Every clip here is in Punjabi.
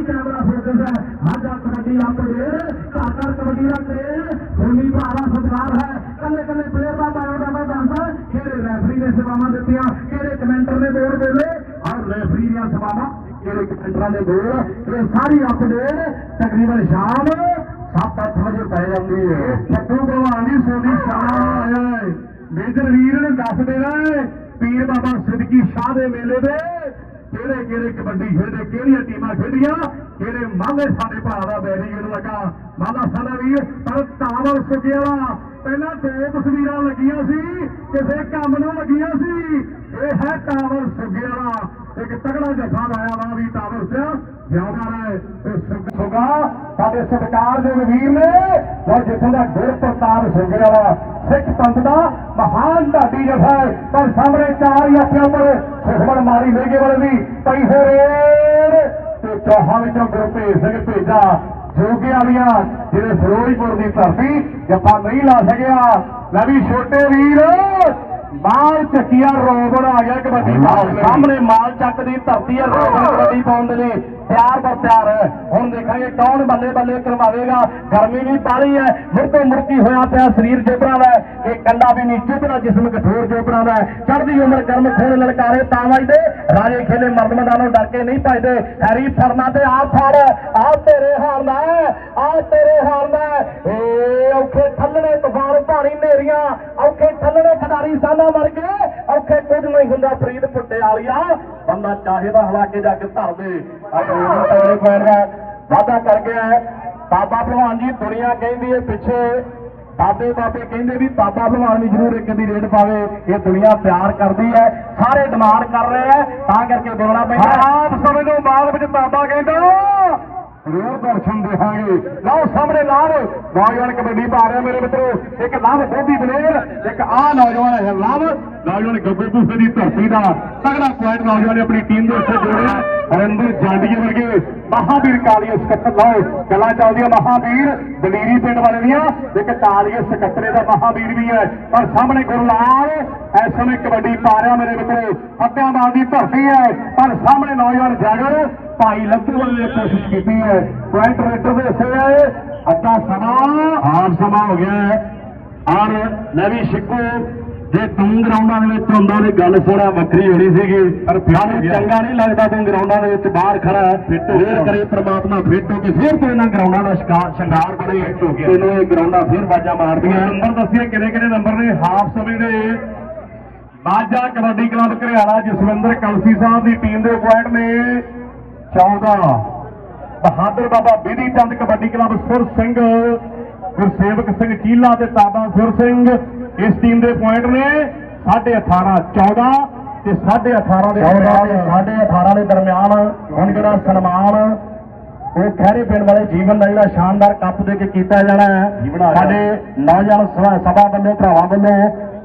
ਵੀ ਕੈਮਰਾ ਫੋਕਸ ਹੈ ਮਾਝਾ ਕਬੱਡੀ ਅਪਡੇਟ ਕਾਕਰ ਕਬੱਡੀ ਦਾ ਟ੍ਰੇਨ ਸੋਨੀ ਭਰਾਵਾ ਸਤਿਕਾਰ ਹੈ। ਕੱਲੇ ਕੱਲੇ ਪਲੇਅਰ ਦਾ ਬਾਇਓਡਾਟਾ ਦੱਸਦਾ, ਕਿਹੜੇ ਰੈਫਰੀ ਨੇ ਸੇਵਾਵਾਂ ਦਿੱਤੀਆਂ, ਕਿਹੜੇ ਕਮੈਂਟਰ ਨੇ ਬੋਲ ਬੋਲੇ ਔਰ ਰੈਫਰੀ ਦੀਆਂ ਸੇਵਾਵਾਂ ਕਿਹੜੇ ਕਮੈਂਟਰਾਂ ਦੇ ਬੋਲ ਇਹ ਸਾਰੀ ਅਪਡੇਟ ਤਕਰੀਬਨ ਸ਼ਾਮ 7-8 ਵਜੇ ਪੈ ਜਾਂਦੀ ਹੈ। ਸੱਤੂ ਭਲਵਾਨ ਦੀ ਸੋਨੀ ਸ਼ਾਹ ਆਇਆ ਹੈ ਮੇਜਰ ਵੀਰ ਨੇ ਦੱਸ ਦੇਣਾ ਪੀਰ ਬਾਬਾ ਸਿੱਧਕੀ ਸ਼ਾਹ ਦੇ ਮੇਲੇ ਦੇ। ਕਿਹੜੇ ਕਿਹੜੇ ਕਬੱਡੀ ਖੇਡੇ, ਕਿਹੜੀਆਂ ਟੀਮਾਂ ਖੇਡੀਆਂ, ਕਿਹੜੇ ਮਾਲੇ ਸਾਡੇ ਭਰਾ ਦਾ ਬੈਰੀਗੇਡ ਲੱਗਾ। ਮਾਲਾ ਸਾਡਾ ਵੀਰ, ਪਰ ਤਾਵਲ ਵਾਲਾ। ਪਹਿਲਾਂ ਦੋ ਤਸਵੀਰਾਂ ਲੱਗੀਆਂ ਸੀ, ਕਿਸੇ ਕੰਮ ਨੂੰ ਲੱਗੀਆਂ ਸੀ। ਇਹ ਹੈ ਟਾਵਰ ਸੁਗਿਆਲਾ ਇੱਕ ਤਗੜਾ ਜੱਫਾ ਲਾਇਆ ਵਾ ਵੀ ਟਾਵਰ ਸਿਆ ਜ਼ਿਆਦਾ ਰਹੇ ਇਹ ਸੁਗਾ ਸਾਡੇ ਸਤਿਕਾਰ ਦੇ ਵੀਰ ਨੇ ਉਹ ਜਿੱਥੋਂ ਦਾ ਗੁਰ ਪ੍ਰਤਾਪ ਸੁਗਿਆਲਾ ਸਿੱਖ ਪੰਥ ਦਾ ਮਹਾਨ ਢਾਡੀ ਜਫਾ ਹੈ। ਪਰ ਸਾਹਮਣੇ ਚਾਰ ਯਾਤਰੀਆਂ ਪਰ ਸੁਖਮਨ ਮਾਰੀ ਮੇਗੇ ਵਾਲੇ ਦੀ। ਪਈ ਤੇ ਚੌਹਾਂ ਵਿੱਚੋਂ ਗੁਰਪ੍ਰੀਤ ਸਿੰਘ ਭੇਜਾ। ਜੋਗਿਆਂ ਦੀਆਂ, ਜਿਹੜੇ ਫਿਰੋਜ਼ਪੁਰ ਦੀ ਧਰਤੀ ਜੱਫਾ ਨਹੀਂ ਲਾ ਸਕਿਆ। ਲੈ ਵੀ ਛੋਟੇ ਵੀਰ ਮਾਲ ਚੱਕੀਆ ਰੋਬੜ ਆ ਗਿਆ ਕਬੱਡੀ। ਸਾਹਮਣੇ ਮਾਲ ਚੱਕ ਦੀ ਧਰਤੀ ਹੈ ਰੋਬੜ ਕਬੱਡੀ ਪਾਉਣ ਦੇ ਲਈ ਤਿਆਰ ਪਰ ਤਿਆਰ। ਹੈ ਹੁਣ ਦੇਖਾਂਗੇ ਕੌਣ ਬੱਲੇ ਬੱਲੇ ਕਰਵਾਵੇਗਾ। ਗਰਮੀ ਵੀ ਬਾਹਲੀ ਹੈ ਮੁਰਤੋ ਮੁਰਤੀ ਹੋਇਆ ਪਿਆ ਸਰੀਰ ਜੋਬਰਾਂ ਦਾ। ਇਹ ਕੰਡਾ ਵੀ ਨਹੀਂ ਚੁੱਭਦਾ ਜਿਸਮ ਕਠੋਰ ਜੋਬਰਾਂ ਦਾ। ਚੜ੍ਹਦੀ ਉਮਰ ਗਰਮ ਖੂਨ ਲਲਕਾਰੇ ਤਾਂ ਵੱਜਦੇ ਰਾਜੇ ਖੇਲੇ ਮਰਦ ਮੈਦਾਨੋਂ ਡਰ ਕੇ ਨਹੀਂ ਭਜਦੇ। ਹੈਰੀ ਫਰਨਾ ਤੇ ਆ ਫੜ। ਆ ਤੇਰੇ ਦਾ ਆ ਤੇਰੇ ਦਾ ਏ ਔਖੇ ਥੱਲਣੇ ਤੂਫਾਨ ਭਾਰੀ ਨੇਰੀਆਂ ਔਖੇ ਥੱਲਣੇ ਖਿਡਾਰੀ ਸਾਨਾ। ਮਰ ਗਏ ਔਖੇ ਕੁਝ ਨਹੀਂ ਹੁੰਦਾ ਫਰੀਦ ਪੁੱਟੇ ਵਾਲੀਆ। ਬੰਦਾ ਚਾਹੇ ਤਾਂ ਹਲਾ ਕੇ ਜਾ ਕੇ ਧਰ ਦੇ। ਅੱਜ ਉਹ ਤਗੜੇ ਦਾ ਵਾਦਾ ਕਰ ਗਿਆ ਬਾਬਾ ਭਲਵਾਨ ਜੀ, ਦੁਨੀਆ ਕਹਿੰਦੀ ਹੈ ਪਿੱਛੇ। ਬਾਬੇ ਬਾਬੇ ਕਹਿੰਦੇ ਵੀ ਬਾਬਾ ਭਲਵਾਨ ਵੀ ਜ਼ਰੂਰ ਇੱਕ ਦੀ ਰੇਡ ਪਾਵੇ। ਇਹ ਦੁਨੀਆ ਪਿਆਰ ਕਰਦੀ ਹੈ, ਸਾਰੇ ਡਿਮਾਂਡ ਕਰ ਰਹੇ ਹੈ। ਤਾਂ ਕਰਕੇ ਬੋਲਣਾ ਪੈਂਦਾ। ਆਪ ਸਮੇਂ ਤੋਂ ਬਾਅਦ ਵਿੱਚ ਬਾਬਾ ਕਹਿੰਦਾ ਜ਼ਰੂਰ ਦਰਸ਼ਨ ਦੇਵਾਂਗੇ ਲਓ ਸਾਹਮਣੇ ਲਾਭ ਨੌਜਵਾਨ ਕਬੱਡੀ ਪਾ ਰਿਹਾ ਮੇਰੇ ਮਿੱਤਰੋ। ਇੱਕ ਲਾਭ ਬੋਧੀ ਬਲੇਰ ਇੱਕ ਆ ਨੌਜਵਾਨ ਹੈ ਲਾਭ ਨੌਜਵਾਨ ਗੱਗੇ ਭੂਸੇ ਦੀ ਧਰਤੀ ਦਾ ਤਗੜਾ ਪੁਆਇੰਟ ਨੌਜਵਾਨ ਨੇ ਆਪਣੀ ਟੀਮ ਦੇ ਉੱਤੇ ਜੋੜਿਆ ਹਰਿੰਦਰ ਜਾਂਡੀਏ ਵਰਗੇ ਮਹਾਵੀਰ ਕਾਲੀਏ ਸਕੱਤਰ, ਲਾਓ, ਗੱਲਾਂ ਚੱਲਦੀਆਂ ਮਹਾਵੀਰ। ਦਲੀਰੀ ਪਿੰਡ ਵਾਲੇ ਦੀਆਂ, ਇੱਕ ਕਾਲੀਏ ਸਕੱਤਰੇ ਦਾ ਮਹਾਵੀਰ ਵੀ ਹੈ। ਪਰ ਸਾਹਮਣੇ ਗੁਰਲਾਲ, ਇਸ ਸਮੇਂ ਕਬੱਡੀ ਪਾ ਰਿਹਾ ਮੇਰੇ ਮਿੱਤਰੋ। ਫਤਿਆਬਾਦ ਦੀ ਧਰਤੀ ਹੈ, ਪਰ ਸਾਹਮਣੇ ਨੌਜਵਾਨ ਜਾਗਰ, ਭਾਈ ਲੱਭੂ ਵਾਲੇ ਨੇ ਕੋਸ਼ਿਸ਼ ਕੀਤੀ ਹੈ। ਪੁਆਇੰਟ ਰੇਟਰ ਦੇ ਹਿੱਸੇ ਹੈ ਅੱਧਾ ਸਮਾਂ। ਆਮ ਸਮਾਂ ਹੋ ਗਿਆ ਹੈ। ਔਰ ਲੈ ਵੀ ਸ਼ਿਕੋ ਜੇ ਤੂੰ ਗਰਾਊਂਡਾਂ ਦੇ ਵਿੱਚ ਹੁੰਦਾ ਤੇ ਗੱਲ ਸੋਣਾ ਵੱਖਰੀ ਹੋਣੀ ਸੀਗੀ। ਪਰ ਫਿਰ ਚੰਗਾ ਨਹੀਂ ਲੱਗਦਾ ਤੂੰ ਗਰਾਊਂਡਾਂ ਦੇ ਵਿੱਚ ਬਾਹਰ ਖੜਾ ਫੇਰ ਕਰੇ ਪ੍ਰਮਾਤਮਾ ਫਿੱਟ ਹੋ ਕੇ ਫੇਰ ਤੂੰ ਇਹਨਾਂ ਗਰਾਊਂਡਾਂ ਦਾ ਸ਼ਿਕਾਰ ਸ਼ਿੰਗਾਰ ਬਣੇ ਤੈਨੂੰ ਇਹ ਗਰਾਊਂਡਾਂ ਫੇਰ ਬਾਜਾ ਮਾਰਦੀਆਂ। ਨੰਬਰ ਦੱਸਿਏ ਕਿੰਨੇ ਕਿੰਨੇ ਨੰਬਰ ਨੇ? ਹਾਫ ਸਮੇਂ ਦੇ। ਬਾਜਾ ਕਬੱਡੀ ਕਲੱਬ ਘਰਿਆਲਾ ਜਸਵਿੰਦਰ ਕਲਸੀ ਸਾਹਿਬ ਦੀ ਟੀਮ ਦੇ ਪੁਆਇੰਟ ਨੇ। 14 ਬਹਾਦਰ ਬਾਬਾ ਬਿਧੀ ਚੰਦ ਕਬੱਡੀ ਕਲੱਬ ਸੁਰ ਸਿੰਘ। ਗੁਰਸੇਵਕ ਸਿੰਘ ਚੀਲਾ ਤੇ ਤਾਬਾ ਸੁਰ ਸਿੰਘ। ਇਸ ਟੀਮ ਦੇ ਪੁਆਇੰਟ ਨੇ 18.5 14 ਤੇ 18.5 ਦੇ 14 ਤੇ 18.5 ਦੇ ਦਰਮਿਆਨ ਹੁਣ ਜਿਹੜਾ ਸਨਮਾਨ ਉਹ ਖਹਿਰੇ ਪਿੰਡ ਵਾਲੇ ਜੀਵਨ ਦਾ ਜਿਹੜਾ ਸ਼ਾਨਦਾਰ ਕੱਪ ਦੇ ਕੇ ਕੀਤਾ ਜਾਣਾ ਹੈ। ਸਾਡੇ ਨੌਜਵਾਨ ਸਭਾ ਵੱਲੋਂ ਭਰਾਵਾਂ ਵੱਲੋਂ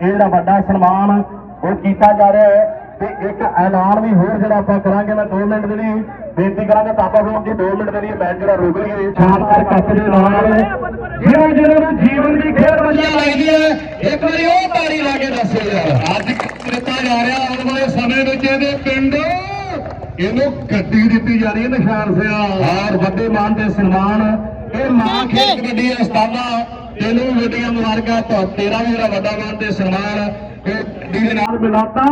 ਇਹ ਜਿਹੜਾ ਵੱਡਾ ਸਨਮਾਨ ਉਹ ਕੀਤਾ ਜਾ ਰਿਹਾ ਹੈ ਤੇ ਇੱਕ ਐਲਾਨ ਵੀ ਹੋਰ ਜਿਹੜਾ ਆਪਾਂ ਕਰਾਂਗੇ ਮੈਂ 2 ਮਿੰਟ ਦੇ ਲਈ ਬੇਨਤੀ ਕਰਾਂਗਾ ਤਾਬਾ ਹੋਣ ਜੀ 2 ਮਿੰਟ ਦੇ ਲਈ ਮੈਚ ਜਿਹੜਾ ਰੋਕ ਲਈਏ। ਸ਼ਾਨਦਾਰ ਕੱਪ ਦੇ ਨਾਲ ਜਿਹਨਾਂ ਨੂੰ ਜੀਵਨ ਦੀ ਖੇਡ ਵਧੀਆ ਲੱਗਦੀ ਹੈ ਇੱਕ ਵਾਰੀ ਉਹ ਤਾੜੀ ਲਾ ਕੇ ਦੱਸੋ ਯਾਰ। ਅੱਜ ਦਿੱਤਾ ਜਾ ਰਿਹਾ ਆਉਣ ਵਾਲੇ ਸਮੇਂ ਵਿੱਚ ਇਹਦੇ ਪਿੰਡ। ਇਹਨੂੰ ਗੱਡੀ ਦਿੱਤੀ ਜਾ ਰਹੀ ਹੈ ਨਿਸ਼ਾਨ ਸਿਆ। ਔਰ ਵੱਡੇ ਮਾਨ ਤੇ ਸਨਮਾਨ। ਇਹ ਮਾਂ ਖੇਡ ਕਬੱਡੀ ਉਸਤਾਦਾ। ਤੈਨੂੰ ਵੱਡੀਆਂ ਮੁਬਾਰਕਾਂ ਤਾਂ ਤੇਰਾ ਵੀ ਜਿਹੜਾ ਵੱਡਾ ਮਾਨ ਤੇ ਸਨਮਾਨ। ਇਹ ਗੱਡੀ ਦੇ ਨਾਲ ਮਿਲਾਤਾ।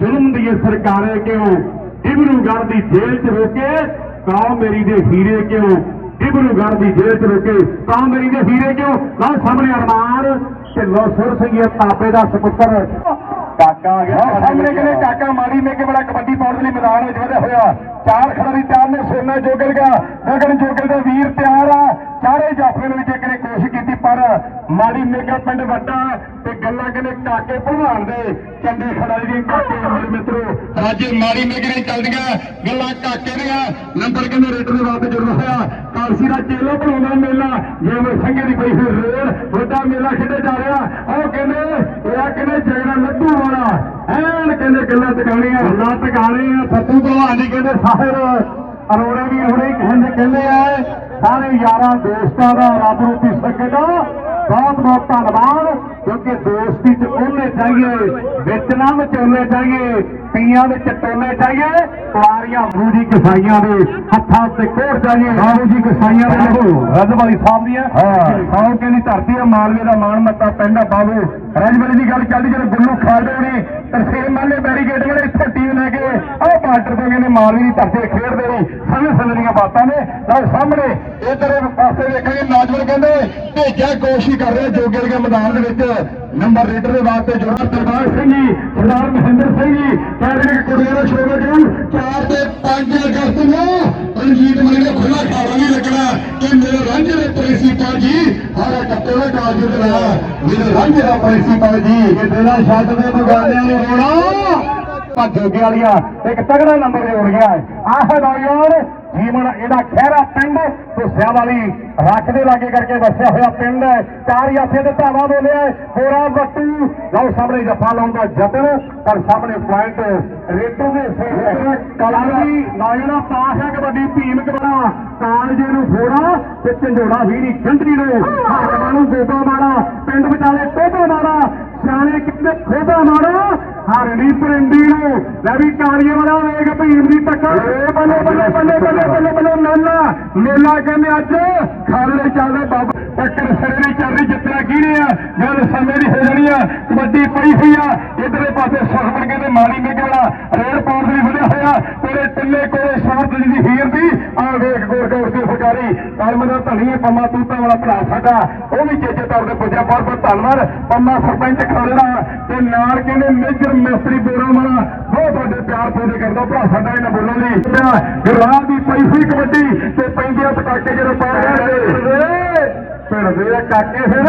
ਜ਼ੁਲਮ ਦੀ ਇਹ ਸਰਕਾਰੇ ਕਿਉਂ? ਡਿਬਰੂਗੜ੍ਹ ਦੀ ਜੇਲ੍ਹ 'ਚ ਰੋਕੇ ਕੌਮ ਮੇਰੀ ਦੇ ਹੀਰੇ ਕਿਉਂ? ਡਿਬਰੂਗੜ੍ਹ ਦੀ ਜੇਲ੍ਹ 'ਚ ਰੋਕੇ ਕੌਮ ਮੇਰੀ ਦੇ ਹੀਰੇ ਕਿਉਂ ਲਓ ਸਾਹਮਣੇ ਅਰਮਾਨ ਤੇ ਲੋ ਸੁਰ ਸਿੰਘ ਤਾਪੇ ਦਾ ਸੁਪੁੱਤਰ। ਕਾਕਾ ਆ ਗਿਆ। ਸਾਹਮਣੇ ਕਿਨੇ ਕਾਕਾ ਮਾੜੀ ਮੇ ਕੇ ਬੜਾ ਕਬੱਡੀ ਪਾਉਣ ਦੇ ਲਈ ਮੈਦਾਨ ਵਿੱਚ ਵਧਿਆ ਹੋਇਆ। ਚਾਰ ਖਿਡਾਰੀ ਤਿਆਰ ਨੇ ਸੋਨਾ ਜੋਗਲ ਦਾ ਗਗਨ ਜੋਗਲ ਦਾ ਵੀਰ ਤਿਆਰ ਆ। ਚਾਰੇ ਜਾਫਰੇ ਦੇ ਵਿੱਚ ਇੱਕ ਨੇ ਕੋਸ਼ਿਸ਼ ਕੀਤੀ ਪਰ ਮਾੜੀ ਮੇਗਾ ਪਿੰਡ ਵੱਡਾ ਤੇ ਗੱਲਾਂ ਕਿਨੇ ਕਾਕੇ ਭਲਵਾਨ ਦੇ। ਚੰਗੇ ਖਿਡਾਰੀ ਦੀ ਕਾਕੇ ਮੇਰੇ ਮਿੱਤਰੋ। ਅੱਜ ਮਾੜੀ ਨੇ ਚੱਲਦੀਆਂ ਗੱਲਾਂ ਕਾਕੇ ਦੀਆਂ। ਨੰਬਰ ਕਿਨੇ ਰੇਟਰ ਦੇ ਵਾਸਤੇ ਜੁੜ ਹੋਇਆ। ਕਾਲਸੀ ਦਾ ਚੇਲੋ ਬਣਾਉਂਦਾ ਮੇਲਾ, ਜਿਵੇਂ ਸੰਗੇ ਦੀ ਕੋਈ ਫਿਰ ਰੇਡ ਵੱਡਾ ਮੇਲਾ ਖੇਡੇ ਜਾ ਰਿਹਾ। ਉਹ ਕਹਿੰਦੇ, ਇਹ ਕਹਿੰਦੇ ਜਗੜਾ ਲੱਡੂ ਵਾਲਾ। ਐਨ ਕਹਿੰਦੇ ਗੱਲਾਂ ਟਿਕਾਣੀਆਂ। ਗੱਲਾਂ ਟਿਕਾਣੀਆਂ ਸੱਤੂ ਭਲਵਾਨ ਕਹਿੰਦੇ ਸਾਹਿਰ ਅਰੋੜੇ ਵੀ ਹੁਣੇ ਕਹਿੰਦੇ ਕਹਿੰਦੇ ਆ, ਸਾਰੇ ਯਾਰਾਂ, ਦੋਸਤਾਂ ਦਾ ਰੱਬ ਰੂਪੀ ਸਕੇ ਦਾ ਬਹੁਤ ਬਹੁਤ ਧੰਨਵਾਦ। ਕਿਉਂਕਿ ਦੋਸਤੀ ਚ ਉਹਨੇ ਚਾਹੀਏ ਵਿੱਚ ਨਾ ਵਿਚੋਲੇ ਚਾਹੀਏ ਪੀਆਂ ਵਿੱਚ ਟੋਲੇ ਚਾਹੀਏ ਕੁਆਰੀਆਂ ਗੁਰੂ ਜੀ ਕਸਾਈਆਂ ਦੇ ਹੱਥਾਂ ਤੇ ਕੋੜ ਚਾਹੀਏ ਬਾਬੂ ਜੀ ਕਸਾਈਆਂ ਦੇ ਲਹੂ ਰਜਵਾਲੀ ਸਾਹਿਬ ਦੀਆਂ ਹਾਂ। ਸੌ ਕੇ ਦੀ ਧਰਤੀ ਆ ਮਾਲਵੇ ਦਾ ਮਾਣ ਮੱਤਾ ਆ ਬਾਬੂ। ਰਜਵਾਲੀ ਦੀ ਗੱਲ ਚੱਲਦੀ ਜਦੋਂ ਗੁੱਲੂ ਖਾਲਦੇ ਨੇ ਤਰਸੇਮ ਮਾਲੇ ਬੈਰੀਗੇਡ ਵਾਲੇ ਇੱਥੋਂ ਟੀਮ ਲੈ ਕੇ ਆਹ ਬਾਰਡਰ ਤੋਂ ਕਹਿੰਦੇ ਮਾਲਵੇ ਦੀ ਧਰਤੀ ਤੇ ਖੇਡਦੇ ਨੇ। ਸਮੇਂ ਸਮੇਂ ਦੀਆਂ ਬਾਤਾਂ ਨੇ। ਨਾਲ ਸਾਹਮਣੇ ਇਧਰ ਪਾਸੇ ਵੇਖਾਂਗੇ ਨੌਜਵਾਨ ਕਹਿੰਦੇ, ਭੇਜਿਆ ਕੋਸ਼ਿਸ਼ ਕਰ ਰਹੇ ਜੋਗੇ ਦੇ ਮੈਦਾਨ ਦੇ ਵਿੱਚ। ਨੰਬਰ ਰੇਡਰ ਦੇ ਵਾਸਤੇ ਜੋੜਾ ਦਰਬਾਰ ਸਿੰਘ ਜੀ ਸਰਦਾਰ ਮਹਿੰਦਰ ਸਿੰਘ ਜੀ ਕਹਿੰਦੇ ਕਿ ਕੁੜੀਆਂ ਦਾ ਸ਼ੋਅ ਜੂ 4 ਤੇ 5 ਅਗਸਤ ਨੂੰ ਰਣਜੀਤ ਮਣੀ ਦਾ ਖੁੱਲਾ ਖਾਵਾ ਨਹੀਂ ਲੱਗਣਾ ਕਿ ਮੇਰੇ ਰਾਂਝੇ ਦੇ ਪ੍ਰਿੰਸੀਪਲ ਜੀ ਹਾਰਾ ਕੱਟੇ ਦਾ ਕਾਲਜ ਦੇ ਨਾਲ। ਮੇਰੇ ਰਾਂਝੇ ਦਾ ਪ੍ਰਿੰਸੀਪਲ ਜੀ ਕਿ ਤੇਰਾ ਛੱਡ ਦੇ ਬਗਾਨਿਆਂ ਨੂੰ ਰੋਣਾ। ਭੱਜ ਜੋਗੇ ਵਾਲੀਆ ਇੱਕ ਤਗੜਾ ਨੰਬਰ ਜੋੜ ਗਿਆ ਆਹ ਨੌਜਵਾਨ ਜੀਵਨ ਇਹਦਾ ਖਹਿਰਾ ਪਿੰਡ ਹੁਸਿਆਂ ਵਾਲੀ ਰੱਖ ਦੇ ਲਾਗੇ ਕਰਕੇ ਵਸਿਆ ਹੋਇਆ ਪਿੰਡ ਹੈ। ਚਾਰ ਯਾਥੇ ਦੇ ਧਾਵਾ ਬੋਲਿਆ ਹੋਰਾ ਬੱਟੂ ਲਓ ਸਾਹਮਣੇ ਜੱਫਾ ਲਾਉਣ ਦਾ ਜਤਨ ਪਰ ਸਾਹਮਣੇ ਪੁਆਇੰਟ ਰੇਟੂ ਦੇ ਸੇ ਕਲਾਲੀ ਨੌਜਵਾਨ ਪਾਸ ਹੈ ਕਬੱਡੀ ਟੀਮ ਕਬੜਾ ਕਾਲਜੇ ਨੂੰ ਫੋੜਾ ਤੇ ਝੰਡੋੜਾ ਵੀਰੀ ਗੰਢਰੀ ਨੂੰ। ਹਾਕਮਾਂ ਨੂੰ ਗੋਬਾ ਮਾਰਾ ਪਿੰਡ ਵਿਚਾਲੇ ਟੋਬਾ ਮਾਰਾ ਸਿਆਣੇ ਕਿਤੇ ਖੋਦਾ ਮਾਰਾ ਹਰਣੀ ਪਰਿੰਦੀ ਨੂੰ ਲੈ ਵੀ ਕਾਲੀਏ ਵਾਲਾ ਵੇਗ ਭੀਮ ਦੀ ਟੱਕਰ ਬੱਲੇ ਬੱਲੇ ਬੱਲੇ ਬੱਲੇ ਬੱਲੇ ਬੱਲੇ ਮੇਲਾ ਮੇਲਾ ਕਹਿੰਦੇ ਅੱਜ ਖਾਲੇ ਚੱਲਦੇ ਬਾਬਾ ਟੱਕਰ ਸਿਰੇ ਨਹੀਂ ਚੱਲ ਰਹੀ ਜਿੱਤਣਾ ਕਿਹਨੇ ਆ ਗੱਲ ਸਮੇਂ ਦੀ ਹੋ ਜਾਣੀ ਆ ਕਬੱਡੀ ਪਈ ਹੋਈ ਆ ਇਧਰਲੇ ਪਾਸੇ ਸੁਖਮਨ ਕਹਿੰਦੇ ਮਾਲੀ ਮੇਗੇ ਵਾਲਾ ਰੇਡ ਲਈ ਵਧਿਆ ਹੋਇਆ। ਤੇਰੇ ਟਿੱਲੇ ਕੋਲੇ ਸ਼ਾਂਤ ਜੀ ਦੀ ਹੀਰ ਦੀ ਆ ਵੇਖ ਗੋਰ ਗੋਰ ਦੀ ਫੁਕਾਰੀ ਕਲਮ ਦਾ ਧਣੀ ਪੰਮਾ ਤੂਤਾ ਵਾਲਾ ਭਰਾ ਸਾਡਾ। ਉਹ ਵੀ ਚੇਚੇ ਤੌਰ ਤੇ ਪੁੱਜਿਆ। ਬਹੁਤ ਬਹੁਤ ਧੰਨਵਾਦ ਪੰਮਾ ਸਰਪੰਚ ਖਾਲੜਾ ਤੇ ਨਾਲ ਕਹਿੰਦੇ ਮੇਜਰ ਮਿਸਤਰੀ ਬੋਰਾ ਵਾਲਾ ਬਹੁਤ ਵੱਡੇ ਪਿਆਰ ਪੂਰੇ ਕਰਦਾ ਭਰਾ ਸਾਡਾ ਇਹਨਾਂ ਬੋਲਾਂ ਦੀ। ਗੁਰਲਾਲ ਦੀ ਪਈ ਹੋਈ ਕਬੱਡੀ ਤੇ ਪੈਂਦੀਆਂ ਪਟਾਕੇ ਜਦੋਂ ਪਾ ਰਹੇ ਆ ਕਾਕੇ ਫਿਰ।